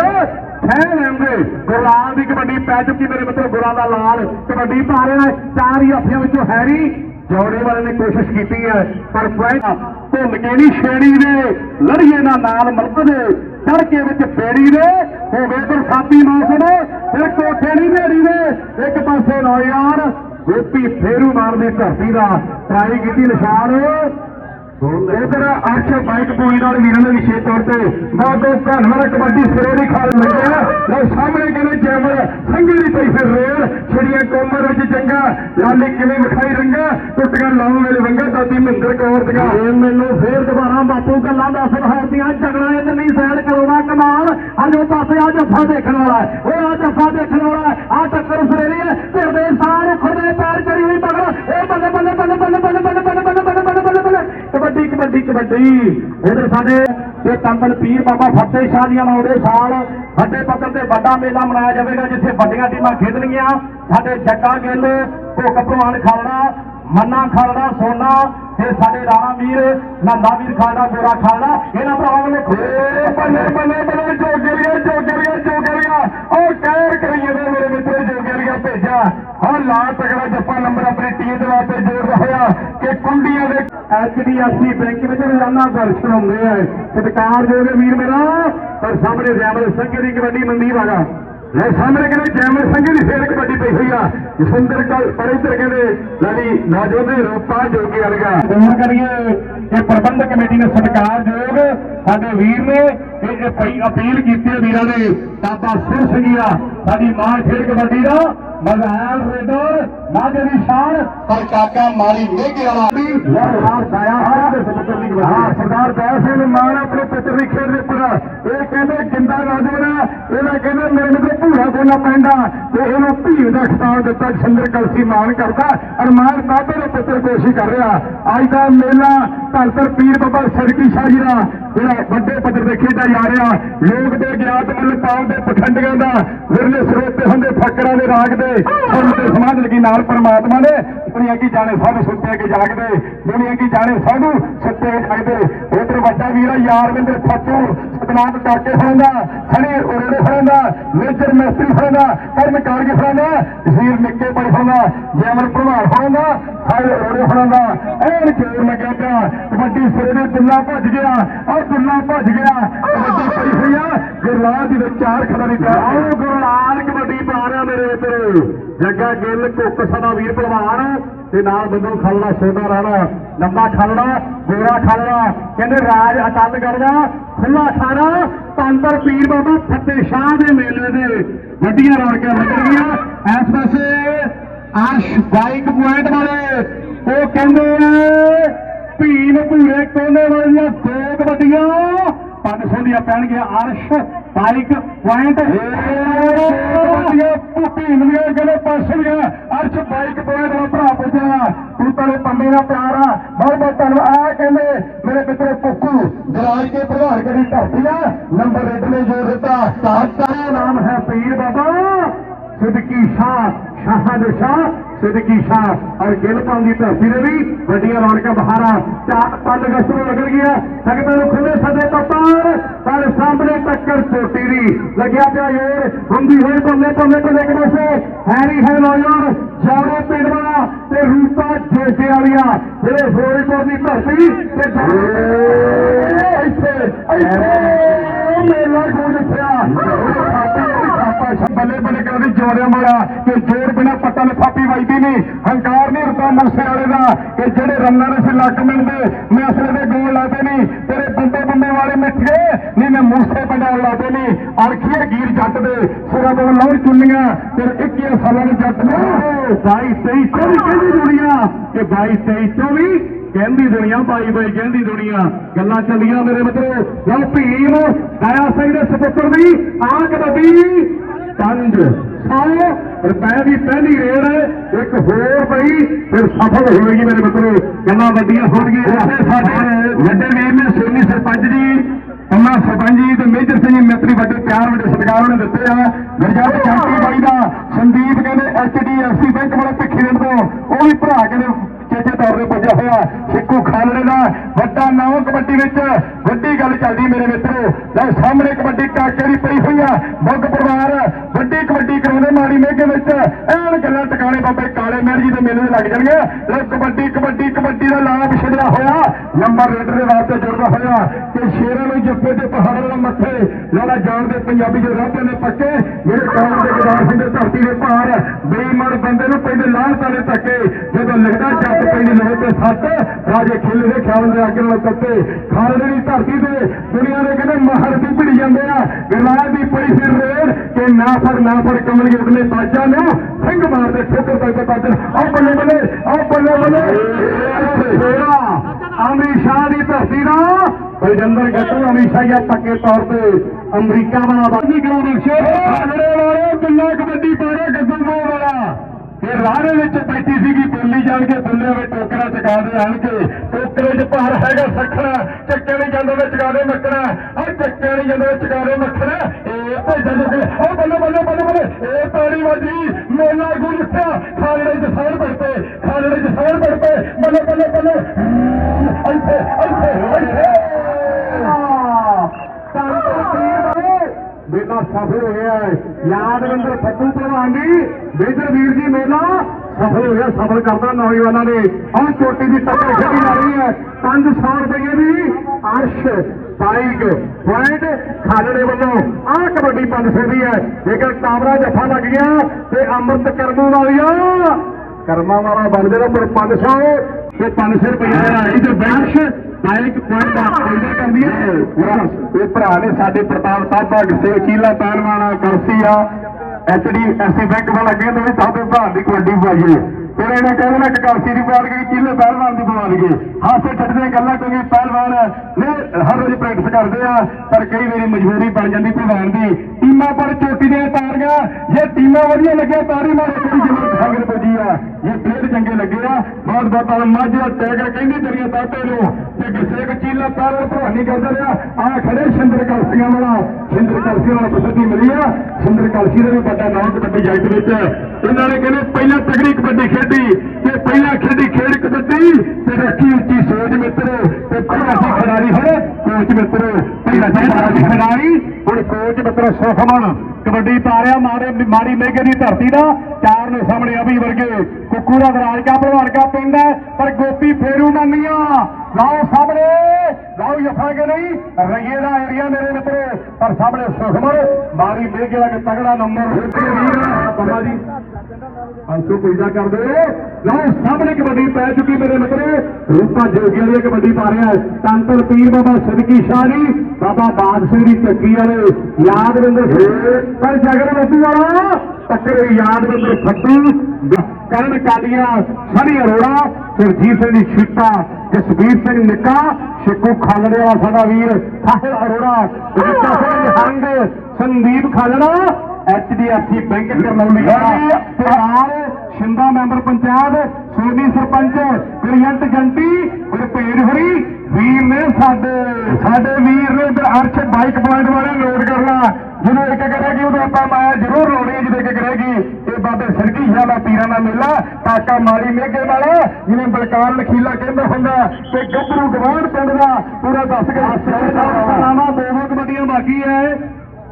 ਖੈਰ ਲੈਂਦੇ ਗੁਰਲਾਲ ਦੀ ਕਬੱਡੀ ਪੈ ਚੁੱਕੀ ਮੇਰੇ ਮਿੱਤਰ, ਗੁਰਾਂ ਦਾ ਲਾਲ ਕਬੱਡੀ ਪਾ ਰਿਹਾ ਹੈ। ਚਾਰ ਹੀ ਹੱਥੀਆਂ ਵਿੱਚੋਂ ਹੈਰੀ ਜੋੜੇ ਵਾਲੇ ਨੇ ਕੋਸ਼ਿਸ਼ ਕੀਤੀ ਹੈ, ਪਰ ਪੁਆਇੰਟ ਭੁੱਲ ਕੇ ਨਹੀਂ ਛੇੜੀ ਦੇ। ਲੜੀਏ ਦਾ ਨਾਲ ਮਰਦ ਦੇ। ਚੜ ਕੇ ਵਿੱਚ ਫੇੜੀ ਦੇ। ਹੋਵੇ ਬਰਸਾਤੀ ਮੌਸਮ ਫਿਰ ਕੋਠੇ ਨਹੀਂ ਨੇੜੀ ਦੇ। ਇੱਕ ਪਾਸੇ ਨੌਜਵਾਨ, ਗੋਪੀ ਫੇਰੂ ਮਾਰ ਦੀ ਧਰਤੀ ਦਾ ਟਰਾਈ ਕੀਤੀ ਨਿਸ਼ਾਨ। ਇਧਰ ਅੱਠ ਬਾਈਕ ਪੁਆਇੰਟ ਵਾਲੇ ਵੀਰਾਂ ਦੇ ਵਿਸ਼ੇ ਤੌਰ ਤੇ ਬਹੁਤ ਬਹੁਤ ਧੰਨਵਾਦ ਕਬੱਡੀ ਸਿਰੇ ਦੀ ਖਾਲ ਲੱਗਿਆ ਲਓ ਸਾਹਮਣੇ ਕਹਿੰਦੇ ਜੈਮਲ ਸੰਘੇ ਦੀ ਪਈ ਫਿਰ ਰੇਲ ਛੜੀਆਂ ਕੋਮਰ ਵਿੱਚ ਚੰਗਾ ਲਾਲੀ ਕਿਵੇਂ ਵਿਖਾਈ ਰੰਗਾ ਟੁੱਟ ਗਿਆ ਲਾਉ ਵੇਲੇ ਵੰਗਾ ਦਾਦੀ ਮਹਿੰਦਰ ਕੌਰ ਦੀਆਂ। ਮੈਨੂੰ ਫੇਰ ਦੁਬਾਰਾ ਬਾਪੂ ਗੱਲਾਂ ਦੱਸ ਰਹਾ ਦੀਆਂ ਝਗੜਾ ਇਹ ਨਹੀਂ ਸੈਲ ਕਰੋਣਾ ਕਮਾਲ। ਹਲੋ ਪਾਸੇ ਆ ਜੱਫਾ ਦੇਖਣ ਵਾਲਾ ਓਏ ਆ ਜੱਫਾ ਦੇਖਣ ਵਾਲਾ ਆ ਟੱਕਰ ਸਿਰੇ ਦੀ ਧਿਰ ਦੇ ਸਾਰੇ ਖੁਰਦੇ ਪੈਰ ਚੜੀ ਹੋਈ ਪਕੜ ਓ ਬੱਲੇ ਬੱਲੇ ਬੱਲੇ ਬੱਲੇ ਬੱਲੇ। ਕਬੱਡੀ ਕਬੱਡੀ। ਕਬੱਡੀ ਉਧਰ ਸਾਡੇ ਇਹ ਕੰਬਲ ਪੀਰ ਬਾਬਾ ਫਤਿਹ ਸ਼ਾਹ ਦੀਆਂ ਲਾਉਂਦੇ ਸਾਲ। ਵੱਡੇ ਪੱਧਰ ਤੇ ਵੱਡਾ ਮੇਲਾ ਮਨਾਇਆ ਜਾਵੇਗਾ, ਜਿੱਥੇ ਵੱਡੀਆਂ ਟੀਮਾਂ ਖੇਡਣਗੀਆਂ। ਸਾਡੇ ਜੱਗਾ ਗਿੱਲ, ਭੁੱਖ ਭਲਵਾਨ ਖਾਲੜਾ, ਮੰਨਾ ਖਾਲੜਾ, ਸੋਨਾ ਤੇ ਸਾਡੇ ਰਾਣਾ ਵੀਰ ਨੰਦਾ ਵੀਰ ਖਾਲੜਾ, ਗੋਰਾ ਖਾਲੜਾ। ਇਹਨਾਂ ਭਰਾਵਾਂ ਵੱਲੋਂ ਖੇ ਬੱਲੇ ਬੱਲੇ ਬੱਲੇ ਜੋਗਰੀਆ ਜੋਗਰੀਆ ਜੋਗਰੀਆ ਉਹ ਕਹਿਰ ਕਰੀਏ ਦੇ ਮੇਰੇ ਮਿੱਤਰ, ਜੋਗਰੀਆ ਭੇਜਿਆ। ਹਾਂ ਲਾ ਤਗੜਾ ਜੱਫਾ ਨੰਬਰ ਆਪਣੀ ਟੀਮ ਦੇ ਵਾਸਤੇ ਜੋੜ ਹੋਇਆ ਕਿ ਕੁੰਡੀਆਂ ਦੇ ਐਚਡੀਐਫਸੀ ਬੈਂਕ ਵਿੱਚ ਰੋਜ਼ਾਨਾ ਦਰਸ਼ਨ ਹੁੰਦੇ ਆ। ਸਤਿਕਾਰਯੋਗ ਵੀਰ ਮੇਰਾ। ਪਰ ਸਾਹਮਣੇ ਜੈਮਲ ਸੰਘ ਦੀ ਕਬੱਡੀ ਮੰਦੀ ਵਾਲਾ। ਲੈ ਸਾਹਮਣੇ ਕਹਿੰਦੇ ਜੈਮਲ ਸੰਘ ਦੀ ਫੇਰ ਕਬੱਡੀ ਪਈ ਹੋਈ ਆ। ਜਸਵਿੰਦਰ ਕਲ ਪਰ ਇੱਧਰ ਕਹਿੰਦੇ ਲੜੀ ਨੌਜਵਾਨ ਰੂਪਾ ਜੋਗੀ ਵਰਗਾ। ਫੋਨ ਕਰੀਏ ਇਹ ਪ੍ਰਬੰਧਕ ਕਮੇਟੀ ਨੇ ਸਤਿਕਾਰਯੋਗ ਸਾਡੇ ਵੀਰ ਨੇ ਇਹ ਪਈ ਅਪੀਲ ਕੀਤੀ ਹੈ ਵੀਰਾਂ ਨੇ। ਬਾਬਾ ਸਿਰ ਸਿੰਘੀਆ ਸਾਡੀ ਮਾਂ ਖੇਡ ਕਬੱਡੀ ਦਾ। ਮਜ਼ਾਲ ਰੇਡਰ ਮਾਝੇ ਦੀ ਸ਼ਾਨ। ਪਰ ਕਾਕਾ ਮਾਲੀ ਮੇਘੇ ਵਾਲਾ। ਸਰਦਾਰ ਦਇਆ ਹੋਇਆ ਦੇ ਸਪੁੱਤਰ ਦੀ ਹਾਂ ਸਰਦਾਰ ਦਇਆ ਸਿੰਘ ਨੇ ਮਾਣ ਆਪਣੇ ਪੁੱਤਰ ਦੀ ਖੇਡ ਦੇ ਉੱਪਰ। ਇਹ ਕਹਿੰਦੇ ਜਿੰਦਾ ਨੌਜਵਾਨ ਆ, ਇਹਦਾ ਕਹਿੰਦੇ ਮੇਰੇ ਮਿੱਤਰ ਭੂਰਾ ਕੋਨਾ ਪੈਂਦਾ। ਤੇ ਇਹਨੂੰ ਭੀਮ ਦਾ ਖਿਤਾਬ ਦਿੱਤਾ ਛੰਦਰ ਕਲਸੀ ਮਾਣ ਕਰਦਾ। ਅਰਮਾਨ ਬਾਬੇ ਦੇ ਪੁੱਤਰ ਕੋਸ਼ਿਸ਼ ਕਰ ਰਿਹਾ। ਅੱਜ ਦਾ ਮੇਲਾ ਧੰਤਰ ਪੀਰ ਬਾਬਾ ਸਰਕੀ ਸ਼ਾਹ ਜੀ ਦਾ। ਜਿਹੜਾ ਵੱਡੇ ਪੱਧਰ ਤੇ ਖੇਡਿਆ ਜਾ ਰਿਹਾ। ਲੋਕ ਦੇ ਗਿਆਤ ਮੁੱਲ ਪਾਉਣ ਦੇ ਪਖੰਡੀਆਂ ਦਾ। ਵਿਰਲੇ ਸਰੋਤੇ ਹੁੰਦੇ ਫਕਰਾਂ ਦੇ ਰਾਗ ਦੇ। ਸਮਾਜ ਲਗੀ ਨਾਲ ਪਰਮਾਤਮਾ ਨੇ ਦੁਨੀਆ ਕੀ ਜਾਣੇ ਸਾਧੂ ਸੁੱਤੇ ਕੇ ਜਾਗਦੇ, ਦੁਨੀਆ ਕੀ ਜਾਣੇ ਸਾਧੂ ਸੁੱਤੇ ਜਾਗਦੇ। ਉਧਰ ਵੱਡਾ ਵੀਰਾ ਯਾਰਵਿੰਦਰ ਫੱਤੂ, ਸਤਨਾਮ ਕਾਕੇ ਫੜਾਉਂਦਾ, ਸਣੀ ਉਰੜੇ ਫੜਾਉਂਦਾ, ਮੇਜਰ ਮਿਸਤਰੀ ਫੜਾਉਂਦਾ, ਕਰਮ ਕਾਰਜ ਫੜਾਉਂਦਾ ਜਸੀਰ ਨਿੱਕੇ ਪੜ ਫੜਾਉਂਦਾ, ਜੈਮਲ ਪ੍ਰਭਾਵ ਫੜਾਉਂਦਾ, ਸਾਰੇ ਉਰੜੇ ਫੜਾਉਂਦਾ। ਐਨ ਚੋਰ ਲੱਗਿਆ ਪਿਆ, ਕਬੱਡੀ ਸਿਰੇ ਦੇ ਦੁੱਲਾ ਭੱਜ ਗਿਆ ਔਰ ਦੁੱਲਾ ਭੱਜ ਗਿਆ, ਕਬੱਡੀ ਪਈ ਹੋਈ ਆ, ਗੁਰਲਾਲ ਦੀ ਵਿੱਚ ਚਾਰ ਖੜਾ ਨਹੀਂ ਪਿਆ। ਆਓ ਗੁਰਲਾਲ ਕਬੱਡੀ ਜੱਗਾ ਗਿੱਲ ਕੁੱਕ ਸਦਾ ਵੀਰ ਭਲਵਾਨ ਤੇ ਨਾਲ ਬੰਦੋਂ ਖਾਲੜਾ ਸੋਨਾ ਰਾਣਾ, ਲੰਬਾ ਖਾਲੜਾ ਗੋਰਾ ਖਾਲੜਾ ਕਹਿੰਦੇ ਰਾਜ ਅਟਲ ਕਰਦਾ ਖੁੱਲਾ ਖਾਣਾ। ਪੰਦਰ ਪੀਰ ਬਾਬਾ ਫਤਿਹ ਸ਼ਾਹ ਦੇ ਮੇਲੇ ਦੇ ਵੱਡੀਆਂ ਰੌਣਕਾਂ ਲੱਗਣਗੀਆਂ ਇਸ ਪਾਸੇ ਆਸ਼ ਬਾਈਕ ਪੁਆਇੰਟ ਵਾਲੇ, ਉਹ ਕਹਿੰਦੇ ਆ, ਭੀਮ ਭੂਰੇ ਕੋਨੇ ਵਾਲੀਆਂ ਦੋ ਕਬੱਡੀਆਂ। 500 ਦੀਆਂ ਪੈਣਗੀਆਂ ਅਰਸ਼ ਬਾਈਕ ਪੁਆਇੰਟ ਭੀਮ ਦੀਆਂ ਕਹਿੰਦੇ 500 ਦੀਆਂ ਅਰਸ਼ ਬਾਈਕ ਪੁਆਇੰਟ ਦਾ ਭਰਾ ਪੁੱਜਿਆ। ਤੂੰ ਤੇਰੇ ਪੰਮੇ ਦਾ ਪਿਆਰ ਆ। ਬਹੁਤ ਬਹੁਤ ਧੰਨਵਾਦ। ਆ ਕਹਿੰਦੇ, ਮੇਰੇ ਪਿੱਤਰੇ ਪੁੱਕੂ ਜਰਾਜ ਕੇ ਪ੍ਰਧਾਨ ਕਰੀ ਧਰਤੀ ਆ, ਨੰਬਰ ਰੇਟ ਨੇ ਜੋਰ ਦਿੱਤਾ। ਸਾਡਾ ਨਾਮ ਹੈ ਪੀਰ ਬਾਬਾ ਸਿੱਦਕੀ ਸ਼ਾਹ, ਸ਼ਾਹਾਂ ਦੇ ਸ਼ਾਹ ਸਿੱਦਕੀ ਸ਼ਾਹ। ਔਰ ਗਿਲਪਾਂ ਦੀ ਧਰਤੀ ਦੇ ਵੀ ਵੱਡੀਆਂ ਰੌਣਕਾਂ ਬਹਾਰਾਂ। ਚਾਰ ਪੰਜ ਅਗਸਤ ਨੂੰ ਲੱਗਣਗੀਆਂ। ਸੰਗਤਾਂ ਨੂੰ ਖੁੱਲੇ ਸਦੇ ਤੋਂ ਪਰ ਸਾਹਮਣੇ ਟੱਕਰ ਛੋਟੀ ਦੀ ਲੱਗਿਆ ਪਿਆ ਯਾਰ ਹੁੰਦੀ ਹੋਈ ਬੰਦੇ ਬੰਦੇ ਬੰਦੇ ਇੱਕ ਪਾਸੇ। ਹੈਰੀ ਹੈ ਨੌਜਵਾਨ ਜਾਣੇ ਪਿੰਡ ਵਾਲਾ ਤੇ ਰੂਪਾ ਜੇਸੇ ਵਾਲੀਆ। ਜਿਹੜੇ ਫਿਰੋਜ਼ਪੁਰ ਦੀ ਧਰਤੀ ਤੇ ਇੱਥੇ ਇੱਥੇ ਮੇਲਾ ਗੂੰਜ ਪਿਆ। ਬੱਲੇ ਬੱਲੇ ਕਰਦੇ ਜੋਰਿਆ ਮਾਰਾ ਕਿ ਜੋਰ ਬਿਨਾ ਪੱਟਾ ਨੇ ਥਾਪੀ ਵੱਜਦੀ ਨਹੀਂ। ਹੰਕਾਰ ਨਹੀਂ ਰੁਕਾ ਮੂਸੇ ਵਾਲੇ ਦਾ। ਕਿ ਜਿਹੜੇ ਰੰਨਾਂ ਦੇ ਸੀ ਲੱਕ ਮਿਲਦੇ ਮੈਂ ਅਸਲੇ ਦੇ ਗੋਲ ਲਾਦੇ ਨਹੀਂ। ਤੇਰੇ ਨਹੀਂ ਮੈਂ ਮੂਸੇ ਪੰਡਾਲ ਲਾਦੇ ਨਹੀਂ ਅਰਖੀਏ ਗੀਰ ਜੱਟ ਦੇ ਸਿਰਾਂ ਤੋਂ ਲੌੜ ਚੁੰਨੀਆਂ ਤੇ 21 ਸਾਲਾਂ ਦੇ ਜੱਟ ਨੇ। 22 23 24 ਕਹਿੰਦੀ ਦੁਨੀਆ ਕਿ 22 23 24 ਕਹਿੰਦੀ ਦੁਨੀਆ ਬਾਈ ਬਾਈ ਕਹਿੰਦੀ ਦੁਨੀਆ। ਗੱਲਾਂ ਚੱਲੀਆਂ ਮੇਰੇ ਮਿੱਤਰੋ। ਲਓ ਭੀਮ ਦਇਆ ਸਿੰਘ ਦੇ ਸੁਪੁੱਤਰ ਦੀ ਆ ਕਬੱਡੀ ਪੰਜ ਸੌ ਰੁਪਏ ਦੀ ਪਹਿਲੀ ਰੇਡ ਇੱਕ ਹੋਰ ਪਈ ਫਿਰ ਸਫਲ ਹੋਏਗੀ ਮੇਰੇ ਮਿੱਤਰੋ। ਗੱਲਾਂ ਵੱਡੀਆਂ ਹੋਣਗੀਆਂ ਸਾਡੇ ਵੱਡੇ ਵੀਰ ਨੇ ਸੋਨੀ ਸਰਪੰਚ ਜੀ ਉਹਨਾਂ ਸਰਪੰਚ ਜੀ ਤੇ ਮੇਜਰ ਸਿੰਘ ਜੀ ਮਿੱਤਰੀ ਵੱਡੇ ਪਿਆਰ ਵੱਡੇ ਸਤਿਕਾਰ ਉਹਨੇ ਦਿੱਤੇ ਆ। ਗੁਰਜੰਟ ਚਾਂਟੀ ਬਾਈ ਦਾ ਸੰਦੀਪ ਕਹਿੰਦੇ ਐਚਡੀਐਫਸੀ ਬੈਂਕ ਵਾਲੇ ਭਿੱਖੀ ਤੋਂ, ਉਹ ਵੀ ਭਰਾ ਕਹਿੰਦੇ ਚੇਚੇ ਤੌਰ ਤੇ ਪੁੱਜਿਆ ਹੋਇਆ ਸਿੱਕੂ ਖਾਲੜੇ ਦਾ। ਵੱਡਾ ਨਾਮ ਕਬੱਡੀ ਵਿੱਚ, ਵੱਡੀ ਗੱਲ ਚੱਲਦੀ ਮੇਰੇ ਮਿੱਤਰੋ। ਲੈ ਸਾਹਮਣੇ ਕਬੱਡੀ ਕਾਕੇ ਦੀ ਪਈ ਹੋਈ ਆ, ਬੁੱਗ ਪਰਿਵਾਰ, ਵੱਡੀ ਕਬੱਡੀ ਕਰਾਉਂਦੇ ਮਾੜੀ ਮੇਘੇ ਵਿੱਚ। ਐਨ ਗੱਲਾਂ ਟਿਕਾਣੇ ਬਾਬੇ ਕਾਲੇ ਮਹਿਰ ਜੀ ਦੇ ਮੇਲੇ ਲੱਗ ਜਾਣਗੇ। ਲੈ ਕਬੱਡੀ ਕਬੱਡੀ ਕਬੱਡੀ ਦਾ ਲਾਭ ਛਿੜਿਆ ਹੋਇਆ, ਨੰਬਰ ਰੇਡਰ ਦੇ ਵਾਸਤੇ ਜੁੜਦਾ ਹੋਇਆ ਕਿ ਸ਼ੇਰਾਂ ਨੂੰ ਜੱਫੇ ਤੇ ਪਹਾੜਾਂ ਦੇ ਮੱਥੇ ਲਾਲਾ ਜਾਣਦੇ ਪੰਜਾਬੀ ਜੋ ਰਾਹਤੇ ਨੇ ਪੱਕੇ, ਜਿਹੜੇ ਕੌਮ ਦੇ ਗਦਾਰ ਹੁੰਦੇ ਧਰਤੀ ਦੇ ਭਾਰ, ਬੇਈਮਾਨ ਬੰਦੇ ਨੂੰ ਪਹਿਲੇ ਲਾਲ ਤਾਲੇ ਧੱਕੇ, ਜਦੋਂ ਲਿਖਦਾ ਜੱਟ ਪੈਂਦੀ ਲੋਹੇ ਤੇ ਸੱਤ ਰਾਜੇ ਖਿੱਲ ਦੇ ਖਿਆਲ ਦੇ ਅੱਗੇ ਨਾਲ ਕੱਤੇ ਖਾਲੜੇ ਦੀ ਧਰਤੀ ਤੇ ਦੁਨੀਆ ਦੇ ਕਹਿੰਦੇ ਮਹਰ ਦੀ ਭਿੜੀ ਜਾਂਦੇ ਆ ਗਲਾਹ ਦੀ ਪਈ ਫਿਰ ਰੇੜ ਕਿ ਨਾ ਫੜ ਨਾ ਫੜ ਕਮਲ ਕੇ ਉਤਲੇ ਨੂੰ ਸਿੰਘ ਮਾਰਦੇ ਠੋਕਰ ਪੈ ਕੇ ਬਾਜਣ ਬੱਲੇ ਬੱਲੇ ਆ ਬੱਲੇ ਬੱਲੇ। ਤੇਰਾ ਅਮਰੀ ਸ਼ਾਹ ਦੀ ਧਰਤੀ ਦਾ। ਬਲਜਿੰਦਰ ਗੱਟੂ ਅਮਰੀ ਸ਼ਾਹੀਆ ਪੱਕੇ ਤੌਰ ਤੇ ਅਮਰੀਕਾ ਵਾਲਾ। ਬਾਜੀ ਕਰਾਉ ਬਖਸ਼ੇ ਖਾਲੜੇ ਵਾਲੇ ਕਿੰਨਾ ਕਬੱਡੀ ਪਾਰੇ ਗੱਗੂ ਵਾਲਾ। ਇਹ ਰਾਹ ਦੇ ਵਿੱਚ ਬੈਠੀ ਸੀਗੀ, ਬੋਲੀ ਜਾਣ ਕੇ ਬੁੱਲੇ ਵਿੱਚ ਟੋਕਰਾ ਚਕਾ ਦੇ ਆਣ ਕੇ ਟੋਕਰੇ 'ਚ ਭਾਰ ਹੈਗਾ ਸਖਣਾ, ਚੱਕੇ ਨਹੀਂ ਜਾਂਦਾ ਵਿੱਚ ਚਕਾ ਦੇ ਮੱਖਣਾ। ਆ ਚੱਕੇ ਨਹੀਂ ਜਾਂਦਾ ਵਿੱਚ ਚਕਾ ਦੇ ਮੱਖਣਾ। ਇਹ ਭੇਜਣ ਦੇ ਉਹ ਬੱਲੇ ਬੱਲੇ ਬੱਲੇ ਬੱਲੇ। ਇਹ ਤਾੜੀ ਵਾਜੀ ਮੇਲਾ ਗੁਰਸਿਆ ਖਾਲੜੇ 'ਚ ਸੌਣ ਪੜਤੇ ਖਾਲੜੇ 'ਚ ਸੌਣ ਪੜਤੇ ਬੱਲੇ ਬੱਲੇ ਬੱਲੇ। ਇੱਥੇ ਇੱਥੇ ਇੱਥੇ। ਮੇਲਾ ਸਫਲ ਹੋ ਗਿਆ ਹੈ। ਯਾਦਵਿੰਦਰ ਫੱਟੂ ਪ੍ਰਵਾਨ ਜੀ ਮੇਜਰ ਵੀਰ ਜੀ ਮੇਲਾ ਸਫਲ ਹੋਇਆ ਗਿਆ ਸਫਲ ਕਰਦਾ ਨੌਜਵਾਨਾਂ ਨੇ। ਆਹ ਚੋਟੀ ਦੀ ਟੱਕਰ ਖੇਡੀ ਜਾ ਰਹੀ ਹੈ। 500 ਰੁਪਏ ਦੀ ਅਰਸ਼, ਬਾਈਕ, ਪੁਆਇੰਟ, ਖਾਲੜੇ ਵੱਲੋਂ। ਆਹ ਕਬੱਡੀ 500 ਦੀ ਹੈ। ਜੇਕਰ ਟਾਵਰਾ ਜੱਫਾ ਲੱਗ ਗਿਆ ਤੇ ਅੰਮ੍ਰਿਤ ਕਰਮੂ ਵਾਲਿਆ, ਕਰਮਾ ਵਾਲਾ ਬਣ ਜਾਣਾ ਪਰ 500 ਤੇ 500 ਰੁਪਏ ਦਾ ਇਹ ਜੋ ਬੈਂਸ਼ ਬਾਈਕ, ਪੁਆਇੰਟ ਦਾ ਫਾਇਦਾ ਕਰਦੀ ਹੈ। ਇਹ ਭਰਾ ਨੇ ਸਾਡੇ ਪ੍ਰਤਾਪ ਤਾਬਾ ਕਿਸੇ ਚੀਲਾ ਪਹਿਲਵਾਨਾ ਕਰਸੀ ਆ। ਐਚਡੀ ਐਸੀ ਬੈਂਕ ਵਾਲਾ ਕਹਿੰਦੇ ਵੀ ਸਾਡੇ ਭਰਾ ਦੀ ਕਬੱਡੀ ਪਾਈਏ ਫਿਰ ਇਹਨੇ ਕਹਿੰਦੇ ਨਾ ਕਿ ਕਰਸੀ ਦੀ ਬਾਤ ਕਰੀ, ਚੀਲੇ ਪਹਿਲਵਾਨ ਦੀ ਬਵਾ ਲਈਏ ਹਾਸੇ ਛੱਡਦੇ ਗੱਲਾਂ ਕਿਉਂਕਿ ਪਹਿਲਵਾਨ ਨੇ ਹਰ ਰੋਜ਼ ਪ੍ਰੈਕਟਿਸ ਕਰਦੇ ਆ, ਪਰ ਕਈ ਵਾਰੀ ਮਜਬੂਰੀ ਬਣ ਜਾਂਦੀ ਪਹਿਲਵਾਨ ਦੀ। ਟੀਮਾਂ ਪਰ ਚੋਟੀ ਦੀਆਂ ਤਾਰੀਆਂ ਜੇ ਟੀਮਾਂ ਵਧੀਆ ਲੱਗਿਆ ਤਾਰੀ ਮਾਰੇ ਕਿਹੜੀ ਜਿਵੇਂ ਖਾਗਰ ਪੁੱਜੀ ਆ। ਇਹ ਪਲੇਅਰ ਚੰਗੇ ਲੱਗੇ ਆ, ਬਹੁਤ ਬਹੁਤ ਆ ਮਾਝਾ ਟੈਗਰ ਕਹਿੰਦੀ ਤੇਰੀਆਂ ਤਾਤੇ ਨੂੰ। ਤੇ ਕਿਸੇ ਇੱਕ ਚੀਲਾ ਪਹਿਲਵਾਨ ਭਵਾਨੀ ਕਰਦਾ ਰਿਹਾ। ਆ ਖੜੇ ਸਿੰਦਰ ਕਲਸੀਆਂ ਵਾਲਾ। ਸਿੰਦਰ ਕਲਸੀ ਵਾਲਾ ਪ੍ਰਸਿੱਧੀ ਮਿਲੀ ਆ। ਸਿੰਦਰ ਕਲਸੀ ਦਾ ਵੀ ਵੱਡਾ ਨਾਮ ਕਬੱਡੀ ਜਗਤ ਵਿੱਚ। ਇਹਨਾਂ ਨੇ ਕਹਿੰਦੇ, ਪਹਿਲਾਂ ਤਗੜੀ ਕਬੱਡੀ ਖੇਡੀ ਤੇ ਪਹਿਲਾਂ ਖੇਡੀ ਖੇਡ ਕਬੱਡੀ ਤੇ ਰੱਖੀ ਉੱਚੀ ਸੋਚ ਮਿੱਤਰੋ ਤੇ ਪਹਿਲਾਂ ਸੀ ਖਿਡਾਰੀ ਹੋਏ ਕੋਚ ਮਿੱਤਰੋ ਪਹਿਲਾਂ ਸੀ ਖਿਡਾਰੀ, ਹੁਣ ਕੋਚ ਮਿੱਤਰੋ ਸੁਖਮਨ। ਕਬੱਡੀ ਤਾਰਿਆ ਮਾਰੇ ਮਾਰੀ ਮੇਗੇ ਦੀ ਧਰਤੀ ਦਾ, ਚਾਰ ਨੇ ਸਾਹਮਣੇ ਅਭੀ ਵਰਗੇ। ਕੁੱਕੂ ਦਾ ਦਰਾਜ ਕਾ ਭਲਵਾਨ ਕਾ ਪਿੰਡ ਹੈ, ਪਰ ਗੋਪੀ ਫੇਰੂ ਮੰਨੀਆਂ। ਲਾਓ ਸਾਹਮਣੇ, ਲਾਓ ਜਫਾ ਨਹੀਂ, ਰਈਏ ਦਾ ਏਰੀਆ ਮੇਰੇ ਮਿੱਤਰੋ। ਪਰ ਸਾਹਮਣੇ ਸੁਖਮਨ ਮਾਰੀ ਮੇਗੇ ਦਾ ਤਗੜਾ ਨੰਬਰ ਵੀਰ ਜੀ 500 ਪੁੱਜਦਾ ਕਰ ਦਿਓ ਲਓ, ਸਾਹਮਣੇ ਕਬੱਡੀ ਪੈ ਚੁੱਕੀ ਮੇਰੇ ਮਿੱਤਰੋ। ਰੂਪਾ ਜੋਗੀਆਂ ਦੀ ਕਬੱਡੀ ਪਾ ਰਿਹਾ ਤੰਤਰ ਪੀਰ ਬਾਬਾ ਸਦਕੀ ਸ਼ਾਹ ਜੀ, ਬਾਬਾ ਬਾਦ ਸਿੰਘ ਦੀ ਚੱਕੀ ਵਾਲੇ ਯਾਦਵਿੰਦਰ ਪਰ ਜਗਰ ਮੱਤੀ ਵਾਲਾ ਟੱਕਰੇ ਯਾਦਵਿੰਦਰ ਫੱਟੂ ਕਰਨ ਕਾਲੀਆਂ ਸਨੀ ਅਰੋੜਾ ਸੁਰਜੀਤ ਸਿੰਘ ਦੀ ਛਿੱਟਾ, ਜਸਵੀਰ ਸਿੰਘ ਨਿੱਕਾ ਸ਼ਿਕੂ ਖਾਲੜੇ ਵਾਲਾ ਸਾਡਾ ਵੀਰ ਸਾਹਿਲ ਅਰੋੜਾ ਵਿਜੇਤਾ ਸੰਦੀਪ ਖਾਲੜਾ ਐਚਡੀਐਫਸੀ ਬੈਂਕ ਕਰਨੌਲੀ ਤਿਹਾਰ ਸ਼ਿੰਦਾ ਮੈਂਬਰ ਪੰਚਾਇਤ ਸੋਨੀ ਸਰਪੰਚ ਪ੍ਰਿਯੰਤ ਜੰਟੀ ਗੁਰਪੇਜ ਹਰੀ ਵੀਰ ਨੇ ਸਾਡੇ। ਸਾਡੇ ਵੀਰ ਨੇ ਇਧਰ ਅਰਸ਼ ਬਾਈਕ ਪੁਆਇੰਟ ਵਾਲੇ ਲੋਡ ਕਰਨਾ ਜਦੋਂ ਇੱਕ ਕਰੇਗੀ ਉਦੋਂ ਆਪਾਂ ਮਾਇਆ ਜ਼ਰੂਰ ਹੈ ਜਦੋਂ ਇੱਕ ਕਰੇਗੀ। ਇਹ ਬਾਬੇ ਸ਼ਾਹ ਦਾ ਪੀਰਾਂ ਦਾ ਮੇਲਾ ਕਾਕਾ ਮਾਲੀ ਮੇਗੇ ਵਾਲਾ ਜਿਵੇਂ ਬਲਕਾਰ ਲਖੀਲਾ ਕਹਿੰਦਾ ਹੁੰਦਾ। ਤੇ ਗੱਭਰੂ ਗਵਾਂਢ ਪਿੰਡ ਦਾ ਪੂਰਾ ਦੱਸ ਕੇ ਨਾਮਾ ਦੋ ਦੋ ਕਬੱਡੀਆਂ ਬਾਕੀ ਹੈ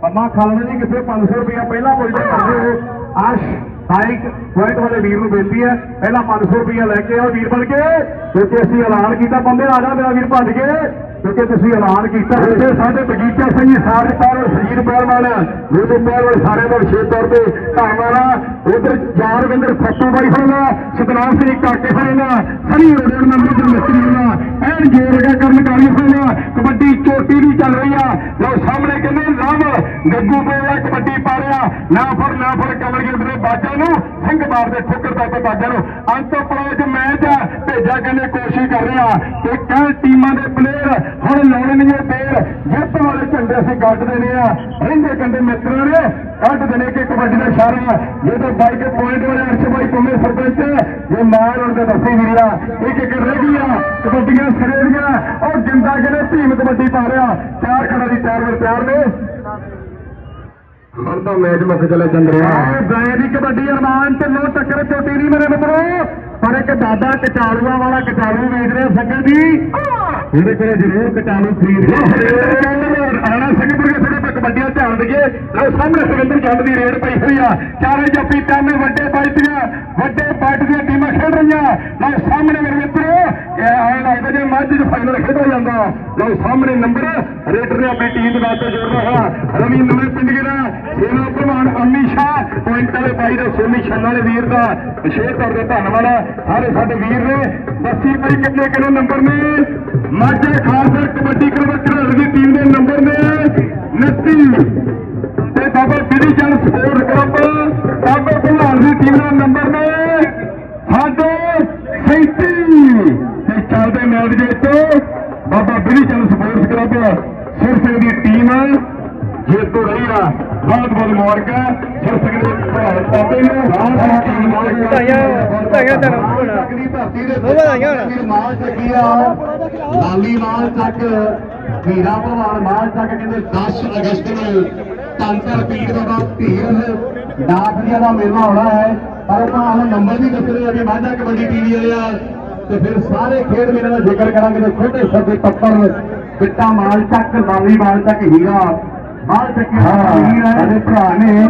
ਅੰਮਾ ਖਾਲੜੇ ਦੀ ਕਿੱਥੇ 500 ਰੁਪਇਆ ਪਹਿਲਾਂ ਪੁੱਜਦੇ ਕਰਦੇ ਹੋ ਆਸ਼ ਬਾਈਕ ਪੁਆਇੰਟ ਵਾਲੇ ਵੀਰ ਨੂੰ ਬੇਨਤੀ ਹੈ। ਪਹਿਲਾਂ 500 ਰੁਪਇਆ ਲੈ ਕੇ ਆਓ ਵੀਰ ਬਣ ਕੇ। ਕਿਉਂਕਿ ਅਸੀਂ ਐਲਾਨ ਕੀਤਾ ਬੰਦੇ ਆ ਜਾ ਮੇਰਾ ਵੀਰ ਭੱਜ ਕੇ। ਕਿਉਂਕਿ ਤੁਸੀਂ ਐਲਾਨ ਕੀਤਾ ਇੱਥੇ ਸਾਡੇ ਬਗੀਚਾ ਸਿੰਘ ਸਾਰੇ ਤਾਰ ਸਜੀਰ ਪਹਿਲਵਾਨ ਮੇਰੇ ਪਹਿਲਵਾਨ ਸਾਰੇ ਦਾ ਵਿਸ਼ੇਸ਼ ਤੌਰ ਤੇ ਧੰਨਵਾਦ ਉਧਰ ਜਾਰਵਿੰਦਰ ਫੱਟੂ ਬਾਈ ਹੋਣਾ, ਸਤਨਾਮ ਸਿੰਘ ਕਾਕੇ ਹੋਣਾ, ਸਨੀ ਰੋਡ ਨੰਬਰ ਤੇ ਮਿਸਤਰੀ ਹੋਣਾ, ਐਨ ਜੋੜ ਕੇ ਕਰਮਕਾਰੀ ਹੋਣਾ, ਕਬੱਡੀ ਚੋਟੀ ਵੀ ਚੱਲ ਰਹੀ ਆ। ਲਓ ਸਾਹਮਣੇ ਕਹਿੰਦੇ ਲਵ ਗੱਗੂ ਬੋਲਾ ਕਬੱਡੀ ਪਾ ਰਿਹਾ ਨਾ ਫੜ ਨਾ ਫੜ ਕਮਲਗੀਰ ਦੇ ਬਾਜਾਂ ਨੂੰ, ਸਿੰਘ ਮਾਰਦੇ ਠੋਕਰ ਦਾ ਤੇ ਬਾਜਾਂ ਨੂੰ। ਅੰਤ ਪਲਾਜ ਮੈਚ ਆ, ਭੇਜਾ ਕਹਿੰਦੇ ਕੋਸ਼ਿਸ਼ ਕਰ ਰਿਹਾ। ਕਿ ਕਹਿ ਟੀਮਾਂ ਦੇ ਪਲੇਅਰ ਹੁਣ ਲਾਉਣੇ ਨਹੀਂ ਦੇਰ ਜਿੱਤ ਵਾਲੇ ਝੰਡੇ ਅਸੀਂ ਗੱਡ ਦੇਣੇ ਆ। ਰਹਿੰਦੇ ਕੰਡੇ ਮਿੱਤਰਾਂ ਨੇ, ਕੱਢ ਦੇਣੇ ਕਿ ਕਬੱਡੀ ਦਾ ਇਸ਼ਾਰਾ। ਜੇ ਤਾਂ ਬਾਈਕ ਪੁਆਇੰਟ ਵਾਲੇ ਅਰਸ਼ ਬਾਈ ਪੰਮੇ ਸਰਪੰਚ, ਜੇ ਮਾਰ ਉਹਨਾਂ ਦੇ ਦੱਸੀ ਵੀਰਾ ਇੱਕ ਇੱਕ ਰਹਿ ਗਈਆਂ, ਕਬੱਡੀਆਂ ਸਿਰੇ ਦੀਆਂ। ਉਹ ਜਿੰਦਾ ਕਹਿੰਦੇ ਭੀਮ ਕਬੱਡੀ ਪਾ ਰਿਹਾ। ਚਾਰ ਖੜਾ ਦੀ ਚਾਰ ਵਾਰ ਚਾਰ ਨੇ। ਹੁਣ ਤਾਂ ਮੈਚ ਮੁੱਕ ਚਲੇ ਚੰਦਰਿਆ ਬੈ ਦੀ ਕਬੱਡੀ ਅਰਮਾਨ ਤੇ ਲੋ ਟੱਕਰ, ਚੋਟੀ ਨਹੀਂ ਮੇਰੇ ਮਿੱਤਰੋ। ਪਰ ਇੱਕ ਦਾਦਾ ਕਚਾਲੂਆਂ ਵਾਲਾ ਕਚਾਲੂ ਵੇਚ ਰਿਹਾ ਸੰਗਤ ਜੀ ਇਹਦੇ ਕੋਲੇ ਜ਼ਰੂਰ ਕਚਾਲੂ ਖਰੀਦ ਆਣਾ ਸਿੰਘਪੁਰ ਦੇ ਥੋੜੇ ਕਬੱਡੀਆਂ ਧਿਆਨ ਦਈਏ। ਲਓ ਸਾਹਮਣੇ ਸੁਰਿੰਦਰ ਜੰਡ ਦੀ ਰੇਡ ਪਈ ਹੋਈ ਆ। ਚਾਰੇ ਜੱਫੀ ਤਿੰਨ ਵੱਡੇ ਬਾਈਟੀਆਂ ਵੱਡੇ ਬਾਈਟ ਦੀਆਂ ਟੀਮਾਂ ਖੇਡ ਰਹੀਆਂ। ਲਓ ਸਾਹਮਣੇ ਮੇਰੇ ਮਿੱਤਰੋ ਇਹ ਆਏ ਲੱਗਦਾ ਜੇ ਮੱਝ ਚ ਫਾਈਨਲ ਖੇਡਿਆ ਜਾਂਦਾ। ਲਓ ਸਾਹਮਣੇ ਨੰਬਰ ਰੇਡਰ ਨੇ ਆਪਣੀ ਟੀਮ ਦੇ ਵਾਸਤੇ ਜੋੜ ਰਿਹਾ ਰਵੀ ਨਵੇਂ ਪਿੰਡ ਦਾ ਸੇਨਾ ਪ੍ਰਧਾਨ ਅਮੀ ਸ਼ਾਹ ਪੁਆਇੰਟ ਵਾਲੇ ਬਾਈ ਦਾ ਸੋਨੀ ਛੰਨ ਵਾਲੇ ਵੀਰ ਦਾ ਵਿਸ਼ੇਸ਼ ਤੌਰ ਤੇ ਧੰਨਵਾਦ ਹੈ ਸਾਡੇ ਵੀਰ ਨੇ ਦੱਸੀ ਪਈ ਕਿੰਨੇ ਕਿੰਨੇ ਨੰਬਰ ਨੇ? ਮਾਝਾ ਖਾਲਸਾ ਕਬੱਡੀ ਕਲੱਬ ਘਰਾੜ ਦੀ ਟੀਮ ਦੇ ਨੰਬਰ ਨੇ। 29 ਤੇ ਬਾਬਾ ਬਿਲੀ ਚੰਦ ਸਪੋਰਟ ਕਲੱਬ ਬਾਬਾ ਭਲਵਾਨ ਦੀ ਟੀਮ ਦਾ ਨੰਬਰ ਨੇ। ਸਾਡੇ 37 ਤੇ ਚੱਲਦੇ ਮੈਚ ਦੇ ਉੱਤੇ ਬਾਬਾ ਬਿਲੀ ਚੰਦ ਸਪੋਰਟਸ ਕਲੱਬ ਸਿਰ ਦੀ ਟੀਮ ਜੇਤੂ ਰਹੀ ਆ ਬਹੁਤ ਬਹੁਤ ਮੁਬਾਰਕਾਂ ਸਿਰ ਦੇ ਭਰਾ ਬਾਬੇ ਨੂੰ ਵਧਾਈਆਂ ਵਧਾਈਆਂ ਮਾਲ ਚੱਕੀ ਆ। ਲਾਲੀ ਮਾਲ ਚੱਕ ਵੀਰਾ ਭਲਵਾਨ ਮਾਲ ਚੱਕ ਕਹਿੰਦੇ 10 ਅਗਸਤ ਨੂੰ ਤੰਤਰ ਪੀਰ ਬਾਬਾ ਧੀਰ ਡਾਕਰੀਆ ਦਾ ਮੇਲਾ ਹੋਣਾ ਹੈ। ਪਰ ਉਹਨਾਂ ਹਾਲੇ ਨੰਬਰ ਨਹੀਂ ਦੱਸ ਰਹੇ ਅਗੇ ਮਾਝਾ ਕਬੱਡੀ ਟੀਵੀ ਵਾਲੇ ਆ ਤੇ ਫਿਰ ਸਾਰੇ ਖੇਡ ਮੇਲੇ ਦਾ ਜ਼ਿਕਰ ਕਰਾਂਗੇ। ਤੇ ਛੋਟੇ ਸਰਦੇ ਪੱਤਰ ਬਿੱਟਾ ਮਾਲ ਚੱਕ ਲਾਲੀ ਮਾਲ ਚੱਕ ਹੀਰਾ। ਮਾਲ ਚੱਕੀ ਹੀਰਾ ਸਾਡੇ ਭਰਾ ਨੇ